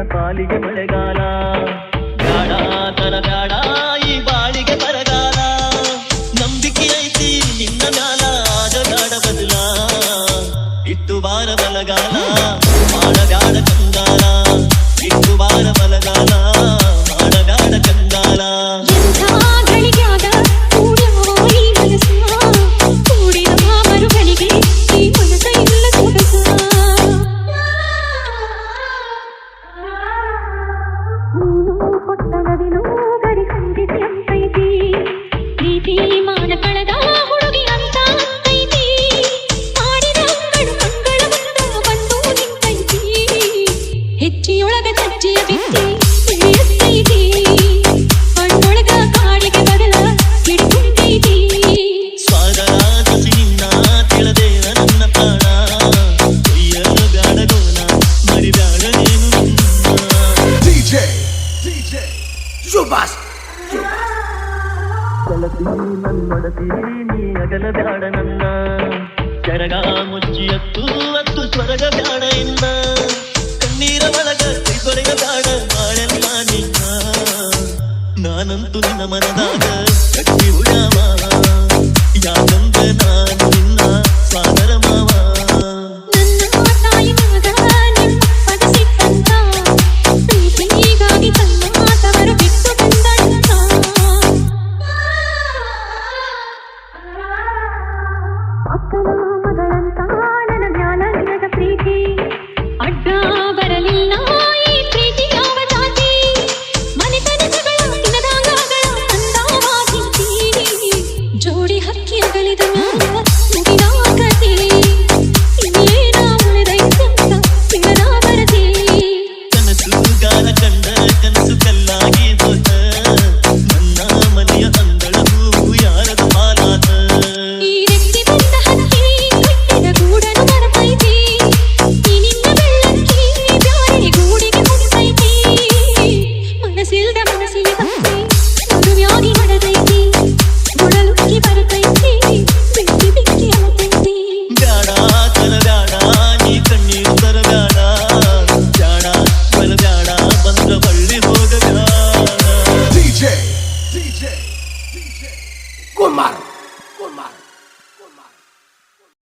ನನ್ನ ಪಾಲಿಗೆ ಮಳೆಗಾಲ. ಬ್ಯಾಡ ತನ ಬ್ಯಾಡ, ಈ ಬಾಳಿಗೆ ಬರಗಾಲ. ನಂಬಿಕೆ ಐತಿ ನಿನ್ನ ಮ್ಯಾಲ ಆಜಗಾಡ ಬದಲ. ಇಟ್ಟು ಬಾರ ಬಲಗಾಲ. ಹೆಚ್ಚಿಯೊಳಗ ಚಚ್ಚಿಯ ಬಿತ್ತಿ ಎತ್ತೈತಿ ಕಣ್ಣೊಳಗ ಕಾಡಿಗೆ ಬದಲ ಹಿಡ್ಕೊಂಡೈತಿ ಸ್ವಾಗರಾದ ಸಿನ್ನ ತಿಳದೇನ ನನ್ನ ಪ್ರಾಣ ಕೊಯ್ಯಲು ಬ್ಯಾಡಗೋನ ಮರಿಬ್ಯಾಡ ನೀನು ನಿನ್ನ DJ, DJ, Jubas, ಕಲಸಿ ನನ್ನೊಡತಿ ನೀ ಅಗಲ ಬ್ಯಾಡ ನನ್ನ ಕೆರಗ ಮುಚ್ಚಿ ಅತ್ತು ಅತ್ತು ಸ್ವರಗ ಬ್ಯಾಡ ಇನ್ನ ನಾನಂತೂ ನಿನ್ನ ಮನದಾಗ ಕಟ್ಟಿ ಉಡಾವ ಯಾಕಂದ ನಾನು Kumar. Kumar.